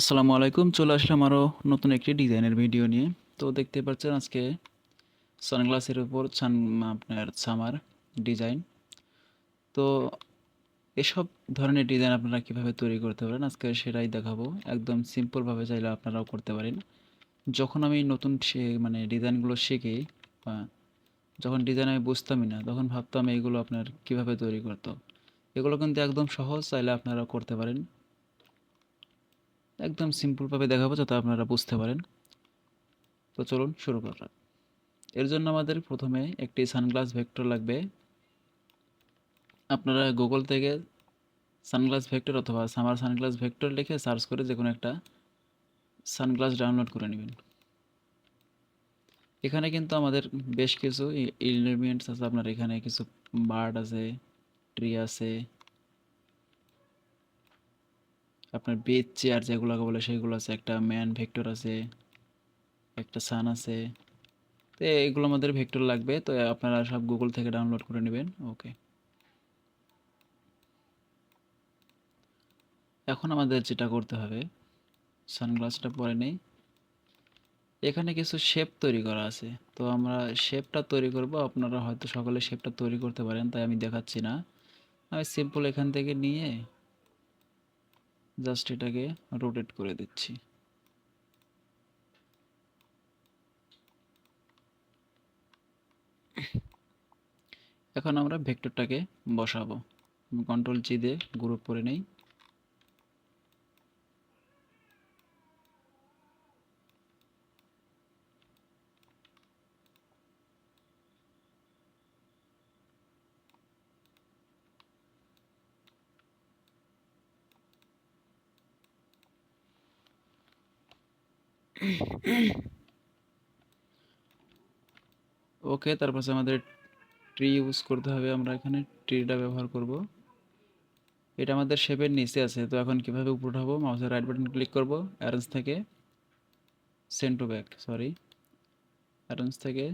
আসসালামু আলাইকুম, চলে আসলাম আরও নতুন একটি ডিজাইনের ভিডিও নিয়ে। তো দেখতে পাচ্ছেন আজকে সানগ্লাসের উপর সান আপনার সামার ডিজাইন। তো এসব ধরনের ডিজাইন আপনারা কীভাবে তৈরি করতে পারেন, আজকে সেটাই দেখাবো। একদম সিম্পলভাবে চাইলে আপনারাও করতে পারেন। যখন আমি নতুন মানে ডিজাইনগুলো শিখি, বা যখন ডিজাইন আমি বুঝতামই না, তখন ভাবতাম এইগুলো আপনার কীভাবে তৈরি করতো এগুলো কিন্তু একদম সহজ, চাইলে আপনারা করতে পারেন। একদম সিম্পলভাবে দেখাবো যাতে আপনারা বুঝতে পারেন। তো চলুন শুরু করা এর জন্য আমাদের প্রথমে একটি সানগ্লাস ভেক্টর লাগবে। আপনারা গুগল থেকে সানগ্লাস ভেক্টর অথবা সামার সানগ্লাস ভেক্টর লিখে সার্চ করে যে কোনো একটা সানগ্লাস ডাউনলোড করে নেবেন। এখানে কিন্তু আমাদের বেশ কিছু এলিমেন্টস আছে। আপনার এখানে কিছু বার্ড আছে, ট্রি আছে আপনার বেদ চেয়ার যেগুলোকে বলে সেগুলো আছে, একটা ম্যান ভেক্টর আছে, একটা সান আছে, তো এগুলো আমাদের ভেক্টর লাগবে, তো আপনারা সব গুগল থেকে ডাউনলোড করে নেবেন ওকে এখন আমাদের যেটা করতে হবে সানগ্লাসটা পরে নেই, এখানে কিছু শেপ তৈরি করা আছে, তো আমরা শেপটা তৈরি করব, আপনারা হয়তো সকলে শেপটা তৈরি করতে পারেন, তাই আমি দেখাচ্ছি না। আমি সিম্পল এখান থেকে নিয়ে জাস্ট এটাকে রোটেট করে দিচ্ছি। এখন আমরা ভেক্টরটাকে বসাবো। কন্ট্রোল জি দিয়ে গ্রুপ করে নেই। ওকে তারপর আমাদের ট্রি ইউজ করতে হবে। আমরা এখানে ট্রিটা ব্যবহার করব। এটা আমাদের শেপের নিচে আছে, তো এখন কীভাবে উপর উঠাবো? মাউসের রাইট বাটন ক্লিক করব অ্যারেঞ্জ থেকে send to back sorry arrange থেকে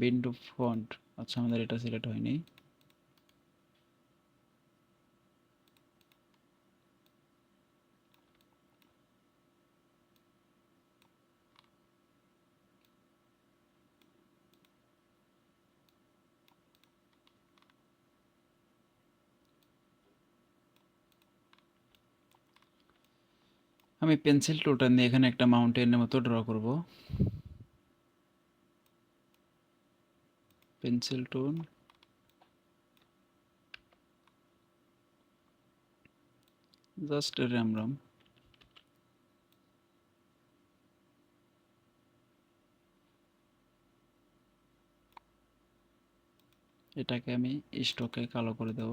বিন টু ফন্ট আচ্ছা আমাদের এটা সিলেক্ট হয়নি। আমি পেন্সিল টুলটা নিয়ে এখানে একটা মাউন্টেনের মতো ড্র করব। পেন্সিল টুল জাস্ট র্যাম রাম এটাকে আমি স্টকে কালো করে দেব।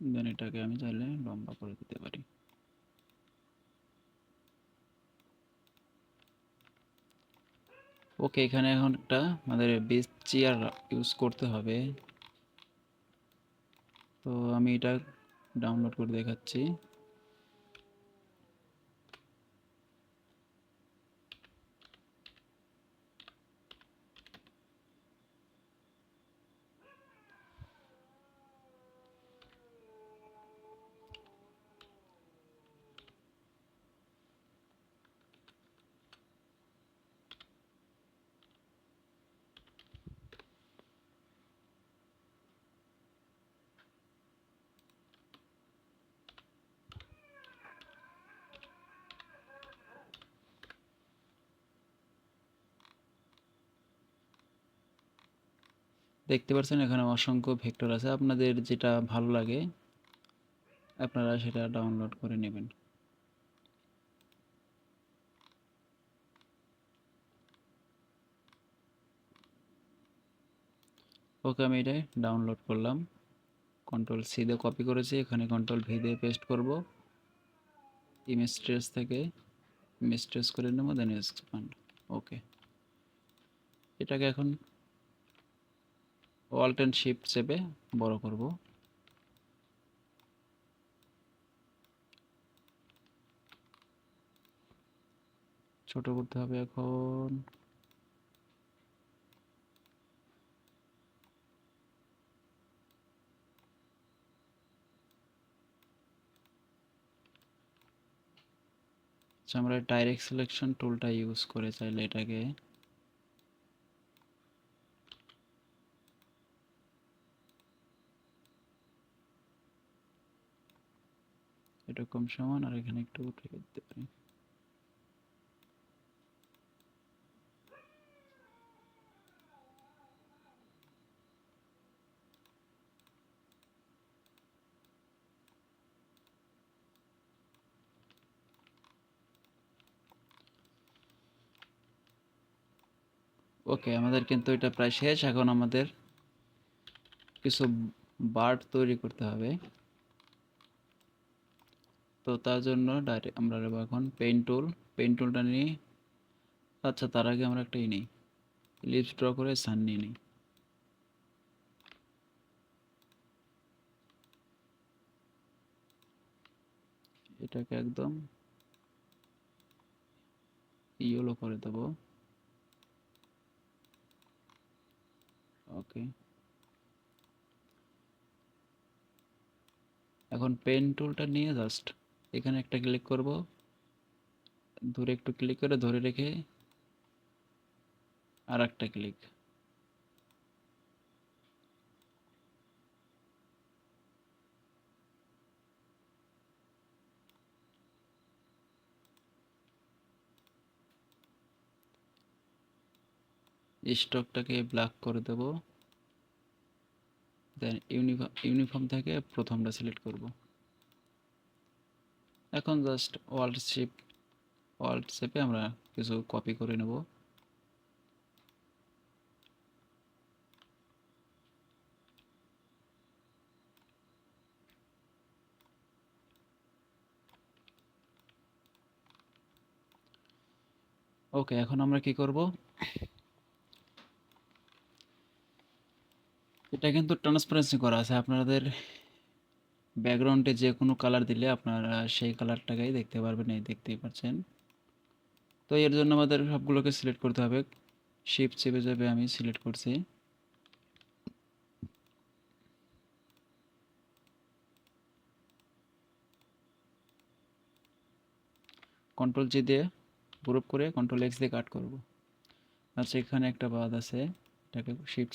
দেন এটাকে আমি চাইলে লম্বা করে দিতে পারি। ওকে, এখানে এখন একটা আমাদের বেস চেয়ার ইউজ করতে হবে। তো আমি এটা ডাউনলোড করে দেখাচ্ছি। দেখতে পাচ্ছেন এখানে অসংখ্য ভেক্টর আছে। আপনাদের যেটা ভালো লাগে, আপনারা সেটা ডাউনলোড করে নেবেন। ওকে, আমি এটা ডাউনলোড করলাম। কন্ট্রোল সি দিয়ে কপি করেছি। এখানে কন্ট্রোল ভি দিয়ে পেস্ট করব। ইমেজ ট্রেস থেকে ইমেজ ট্রেস করে নেব দেন এক্সপান্ড ওকে। এটাকে এখন অল্ট অ্যান্ড শিফট চেপে বড় করব। ছোট করতে হবে এখন। আচ্ছা আমরা ডাইরেক্ট সিলেকশন টুলটা ইউজ করে চাইলে এটাকে এরকম সমান আর এখানে একটু উঠে দিতে পারি। ওকে, আমাদের কিন্তু এটা প্রায় শেষ। এখন আমাদের কিছু বার্ড তৈরি করতে হবে। তো তার জন্য ডাইরেক্ট আমরা নেব এখন পেন টুল পেন টুলটা নিয়ে আচ্ছা তার আগে আমরা একটা নিই লিপস ড্র করে সান নিয়ে নিই। এটাকে একদম ইয়েলো করে দেবো। ওকে। এখন পেন টুলটা নিয়ে জাস্ট এখানে একটা ক্লিক করব। দূরে একটু ক্লিক করে ধরে রেখে আর একটা ক্লিক স্টকটাকে ব্ল্যাক করে দেব। দেন ইউনিফর্ম ইউনিফর্ম থেকে প্রথমটা সিলেক্ট করব। এখন জাস্ট ওয়ার্ল্ড শেপ ওয়ার্ল্ড শেপে আমরা কিছু কপি করে নেব। ওকে এখন আমরা কি করব? এটা কিন্তু ট্রান্সপারেন্সি করা আছে। আপনাদের ব্যাকগ্রাউন্ডে যে কোনো কালার দিলে আপনারা সেই কালারটাকেই দেখতে পারবেন, এই দেখতেই পাচ্ছেন। তো এর জন্য আমাদের সবগুলোকে সিলেক্ট করতে হবে। শিপ চেপে যাবে আমি সিলেক্ট করছি। কন্ট্রোল জি দিয়ে গ্রুপ করে কন্ট্রোল এক্স দিয়ে কাট করব। আচ্ছা এখানে একটা বাদ আছে। এটাকে শিফট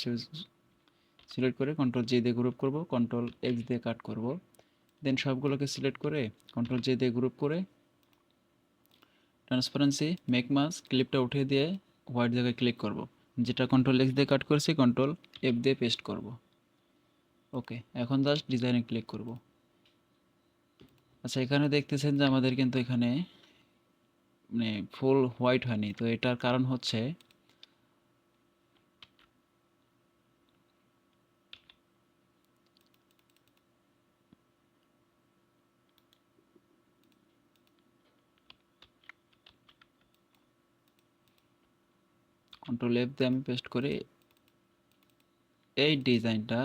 সিলেক্ট করে কন্ট্রোল জি দিয়ে গ্রুপ করব কন্ট্রোল এক্স দিয়ে কাট করব। দেন সবগুলোকে সিলেক্ট করে কন্ট্রোল জে দিয়ে গ্রুপ করে ট্রান্সপারেন্সি মেক মাস ক্লিপটা উঠিয়ে দিয়ে হোয়াইট জায়গায় ক্লিক করব। যেটা কন্ট্রোল এক্স দিয়ে কাট করেছি কন্ট্রোল এফ দিয়ে পেস্ট করব। ওকে এখন জাস্ট ডিজাইনে ক্লিক করব। আচ্ছা এখানে দেখতেছেন যে আমাদের কিন্তু এখানে মানে ফুল হোয়াইট হয়নি। তো এটার কারণ হচ্ছে কন্ট্রোল এফ দিয়ে আমি পেস্ট করি। এই ডিজাইনটা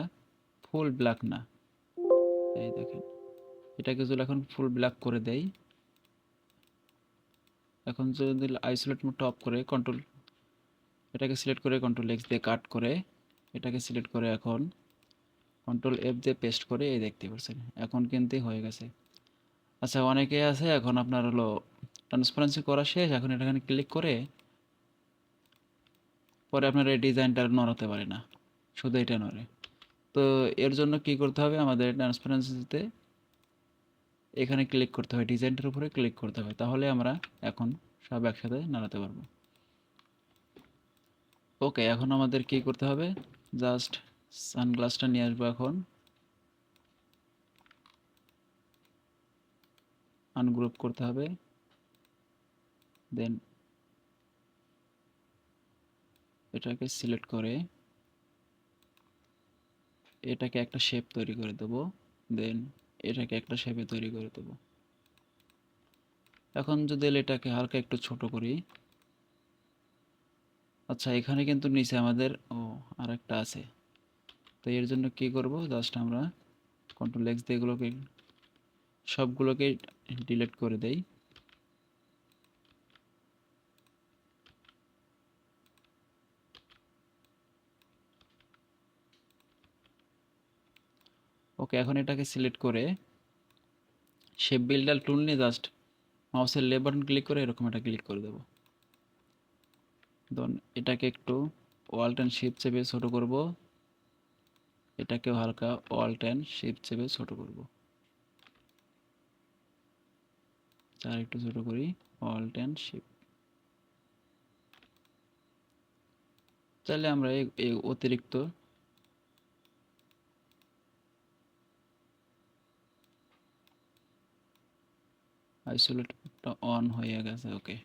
ফুল ব্ল্যাক না। এই দেখেন, এটাকে যদি এখন ফুল ব্ল্যাক করে দেই, এখন যদি আইসোলেট মোডটা করে কন্ট্রোল এটাকে সিলেক্ট করে কন্ট্রোল এক্স দিয়ে কাট করে, এটাকে সিলেক্ট করে এখন কন্ট্রোল এফ দিয়ে পেস্ট করে, এই দেখতে পাচ্ছেন, এখন কিন্তু হয়ে গেছে। আচ্ছা অনেকে আছে, এখন আপনার হলো ট্রান্সপারেন্সি করা শেষ, এখন এখানে ক্লিক করে পরে আপনার এই ডিজাইনটা আর নড়াতে পারে না। শুধু এটা নড়ে। তো এর জন্য কি করতে হবে? আমাদের ট্রান্সপারেন্সিতে এখানে ক্লিক করতে হবে। ডিজাইনটার উপরে ক্লিক করতে হবে। তাহলে আমরা এখন সব একসাথে নাড়াতে পারব। ওকে এখন আমাদের কি করতে হবে? জাস্ট সানগ্লাসটা নিয়ে আসব এখন। আনগ্রুপ করতে হবে। দেন এটাকে সিলেক্ট করে এটাকে একটা শেপ তৈরি করে দেবো দেন এটাকে একটা শেপে তৈরি করে দেবো। এখন যদি এটাকে হালকা একটু ছোট করি আচ্ছা এখানে কিন্তু নিচে আমাদের, ও আর একটা আছে। তো এর জন্য কি করব? জাস্ট আমরা কন্ট্রোল এক্স দিয়ে এগুলোকে, সবগুলোকে ডিলিট করে দেই। ওকে, এখন এটাকে সিলেক্ট করে শেপ বিল্ডার টুল নিয়ে জাস্ট মাউসের লেফট বাটন ক্লিক করে এরকম একটা ক্লিক করে দেবো। ধরুন এটাকে একটু ওয়াল্ট অ্যান্ড শিপ চেপে ছোটো করব। এটাকেও হালকা ওয়াল্ট অ্যান্ড শিপ চেপে ছোটো করব। আর একটু ছোটো করি ওয়াল্ট অ্যান্ড শিপ চাইলে আমরা এই অতিরিক্ত আইসোলেটটা অন হয়ে গেছে, ওকে।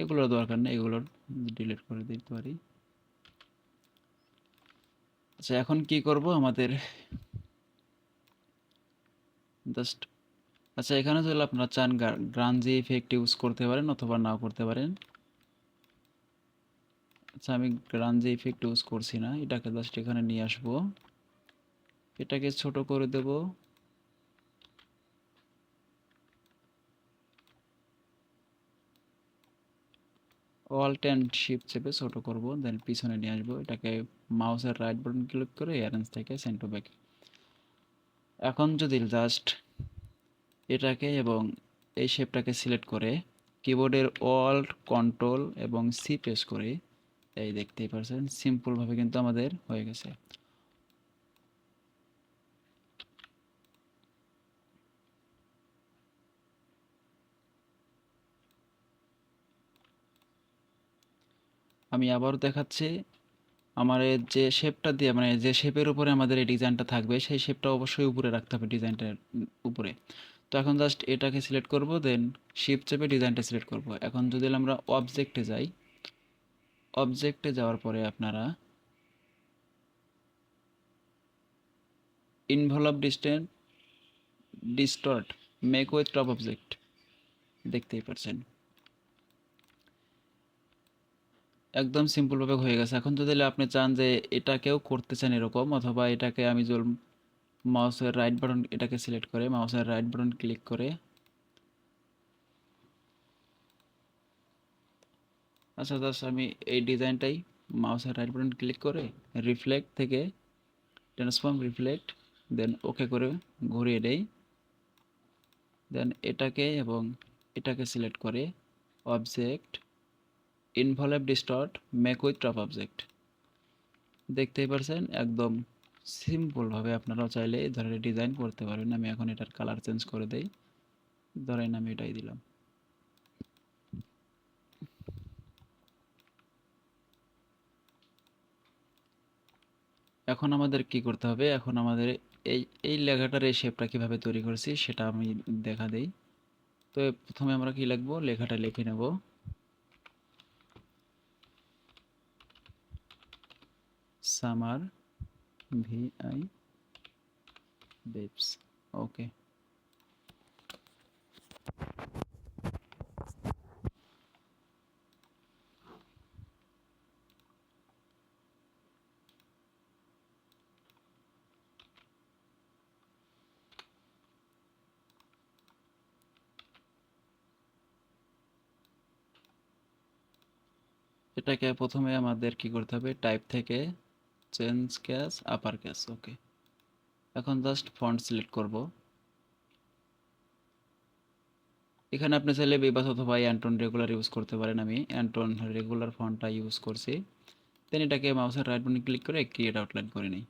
এগুলোর দরকার নেই এগুলোর ডিলিট করে দিতে পারি। আচ্ছা এখন কি করব আমাদের? জাস্ট আচ্ছা এখানে যদি আপনারা চান গ্রানজি ইফেক্ট ইউজ করতে পারেন অথবা নাও করতে পারেন। আচ্ছা আমি গ্রানজি ইফেক্ট ইউজ করছি না, এটাকে জাস্ট এখানে নিয়ে আসব। এটাকে ছোট করে দেব। অল্ট অ্যান্ড শিপ চেপে ছোট করব দেন পিছনে নিয়ে আসব। এটাকে মাউসের রাইট বাটন ক্লিক করে অ্যারেঞ্জ থেকে সেন্ট টু ব্যাক এখন যদি জাস্ট এটাকে এবং এই শেপটাকে সিলেক্ট করে কিবোর্ডের অল্ট কন্ট্রোল এবং সি প্রেস করে, এই দেখতেই পারছেন সিম্পলভাবে কিন্তু আমাদের হয়ে গেছে। আমি আবারও দেখাচ্ছি আমার যে শেপটা দিয়ে মানে যে শেপের উপরে আমাদের এই ডিজাইনটা থাকবে, সেই শেপটা অবশ্যই উপরে রাখতে হবে ডিজাইনটার উপরে। তো এখন জাস্ট এটাকে সিলেক্ট করব দেন শিপ চেপে ডিজাইনটা সিলেক্ট করব। এখন যদি আমরা অবজেক্টে যাই অবজেক্টে যাওয়ার পরে আপনারা envelope distort distort make with top object দেখতেই পাচ্ছেন একদম সিম্পলভাবে হয়ে গেছে। এখন যদি আপনি চান যে এটাকেও করতে চান এরকম, অথবা এটাকে আমি জল মাউসের রাইট বাটন এটাকে সিলেক্ট করে মাউসের রাইট বাটন ক্লিক করে। আচ্ছা জাস্ট আমি এই ডিজাইনটাই মাউসের রাইট বাটন ক্লিক করে রিফ্লেক্ট থেকে ট্রান্সফর্ম রিফ্লেক্ট দেন ওকে করে ঘুরিয়ে দেই। দেন এটাকে এবং এটাকে সিলেক্ট করে object envelope distort make with top object দেখতেই পারছেন? একদম সিম্পলভাবে আপনারাও চাইলে এই ধরনের ডিজাইন করতে পারবেন আমি এখন এটার কালার চেঞ্জ করে দেই। ধরেন আমি এটাই দিলাম। এখন আমাদের কি করতে হবে? এখন আমাদের এই এই লেখাটার এই শেপটা কীভাবে তৈরি করেছি সেটা আমি দেখা দেই। তো প্রথমে আমরা কি লিখব? লেখাটা লিখে নেব। Summer I vibes okay. এটাকে প্রথমে আমাদের কি করতে হবে? টাইপ থেকে change case upper case okay এখন জাস্ট ফন্ট সিলেক্ট করব। এখানে আপনি চাইলে বিবাস অথবা অ্যান্টন রেগুলার ইউজ করতে পারেন আমি। অ্যান্টন রেগুলার ফন্টটা ইউজ করছি। দেন এটাকে মাউসের রাইট বাটন ক্লিক করে ক্রিয়েট আউটলাইন করে নিই।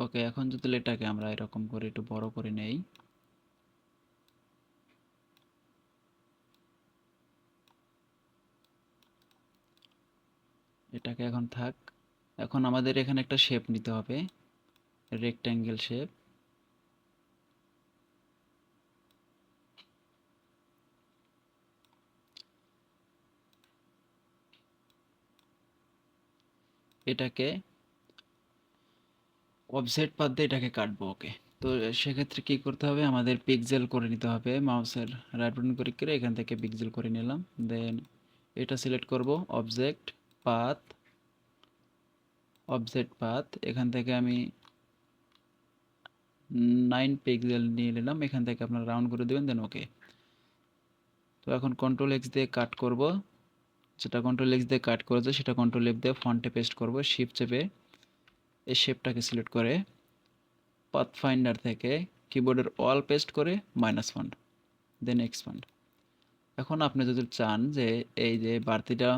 ওকে এখন যদি এটাকে আমরা এরকম করে একটু বড় করে নেই। এটাকে এখন থাক। এখন আমাদের এখানে একটা শেপ নিতে হবে। রেক্ট্যাঙ্গেল শেপ এটাকে অবজেক্ট পাত দিয়ে এটাকে কাটবো ওকে তো সেক্ষেত্রে কি করতে হবে? আমাদের পিকজেল করে নিতে হবে। মাউসের রাইট বাটন ক্লিক করে এখান থেকে পিকজেল করে নিলাম। দেন এটা সিলেক্ট করব অবজেক্ট পাথ অবজেক্ট পাথ, এখান থেকে আমি নাইন পিক্সেল নিয়ে নিলাম, এখান থেকে আপনারা রাউন্ড করে দেবেন দেন ওকে তো এখন কন্ট্রোল এক্স দিয়ে কাট করব। যেটা কন্ট্রোল এক্স দিয়ে কাট করেছে, সেটা কন্ট্রোল এফ দিয়ে ফন্টে পেস্ট করব শিপ চেপে এই শেপটাকে সিলেক্ট করে পাথ ফাইন্ডার থেকে কিবোর্ডের অল পেস্ট করে মাইনাস ফন্ট দেন এক্সপান্ড এখন আপনি যদি চান যে এই যে বাড়তিটা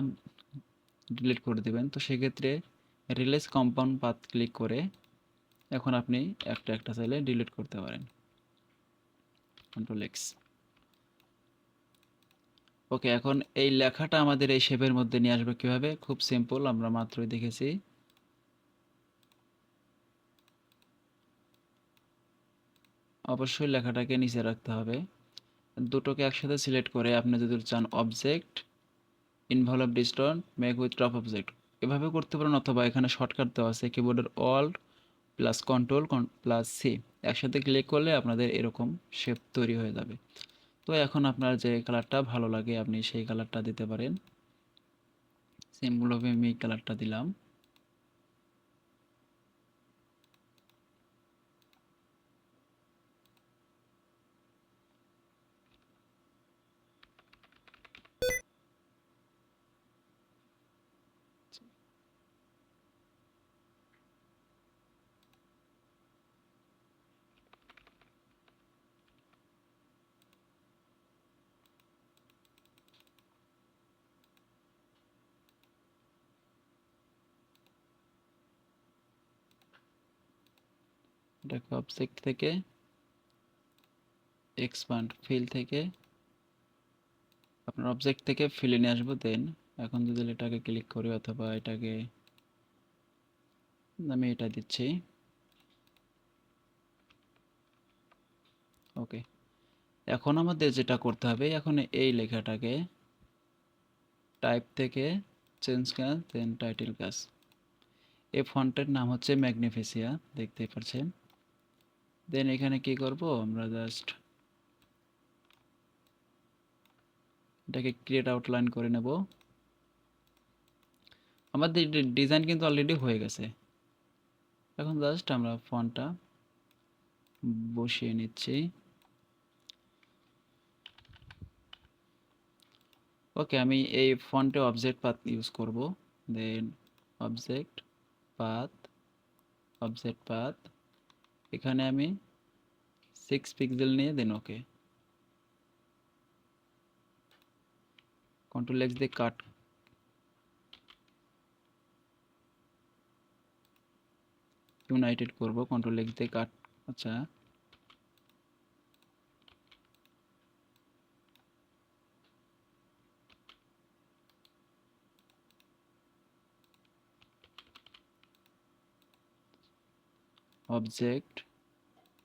ডিলিট করে দিবেন। তো সেক্ষেত্রে রিলেজ কম্পাউন্ড পাথ ক্লিক করে এখন আপনি একটা একটা চাইলে ডিলিট করতে পারেন। কন্ট্রোল ওকে এখন এই লেখাটা আমাদের এই শেপের মধ্যে নিয়ে আসবে কীভাবে? খুব সিম্পল আমরা মাত্রই দেখেছি। অবশ্যই লেখাটাকে নিচে রাখতে হবে। দুটোকে একসাথে সিলেক্ট করে আপনি যদি চান object envelope distort make with top object এভাবে করতে পারেন অথবা এখানে শর্টকাট দেওয়া আছে কিবোর্ডের alt plus control plus C একসাথে ক্লিক করলে আপনাদের এরকম শেপ তৈরি হয়ে যাবে। তো এখন আপনার যে কালারটা ভালো লাগে, আপনি সেই কালারটা দিতে পারেন। সিম্পলভাবে আমি এই কালারটা দিলাম। এটাকে অবজেক্ট থেকে এক্সপান্ড ফিল থেকে আপনার অবজেক্ট থেকে ফিলে নিয়ে আসব দেন এখন যদি এটাকে ক্লিক করি অথবা এটাকে আমি এটা দিচ্ছি। ওকে এখন আমাদের যেটা করতে হবে, এখন এই লেখাটাকে টাইপ থেকে চেঞ্জ কাজ দেন টাইটেল কাজ এই ফন্টের নাম হচ্ছে ম্যাগনিফিসিয়া দেখতে পাচ্ছেন দেন এখানে কি করব? আমরা জাস্ট এটাকে ক্রিয়েট আউটলাইন করে নেব। আমাদের ডিজাইন কিন্তু অলরেডি হয়ে গেছে। এখন জাস্ট আমরা ফোনটা বসিয়ে নিচ্ছি। ওকে আমি এই ফন্টে অবজেক্ট পাথ ইউজ করব। Then object path object path এখানে আমি সিক্স পিক্সেল নিয়ে দেন ওকে কন্ট্রোল এক্স দিয়ে কাট ইউনাইটেড করব কন্ট্রোল এক্স দিয়ে কাট আচ্ছা। Object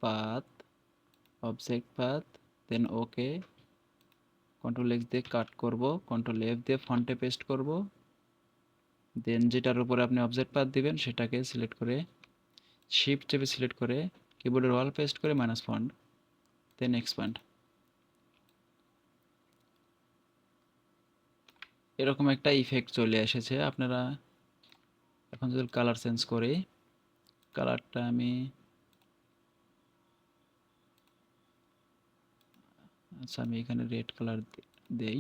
path object path, then okay control X দিয়ে কাট করব কন্ট্রোল এফ দিয়ে ফন্টে পেস্ট করব দেন যেটার উপরে আপনি অবজেক্ট পাথ দিবেন সেটাকে সিলেক্ট করে শিফট চেপে সিলেক্ট করে কিবোর্ডের ওয়াল পেস্ট করে মাইনাস ফন্ট দেন এক্সপ্যান্ড এরকম একটা ইফেক্ট চলে এসেছে, আপনারা এখন যদি কালার চেঞ্জ করি কালারটা আমি আচ্ছা আমি এখানে রেড কালার দেই।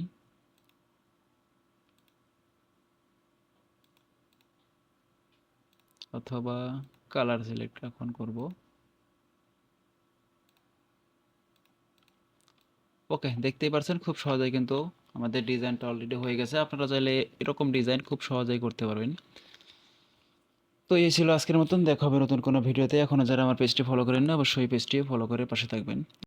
অথবা কালার সিলেক্ট এখন করব। ওকে, দেখতেই পারছেন, খুব সহজেই কিন্তু আমাদের ডিজাইনটা অলরেডি হয়ে গেছে। আপনারা চাইলে এরকম ডিজাইন খুব সহজেই করতে পারবেন। তো এই ছিল আজকের মতন। দেখা হবে নতুন কোনো ভিডিওতে। এখনও যারা আমার পেজটি ফলো করেন না অবশ্যই পেজটি ফলো করে পাশে থাকবেন।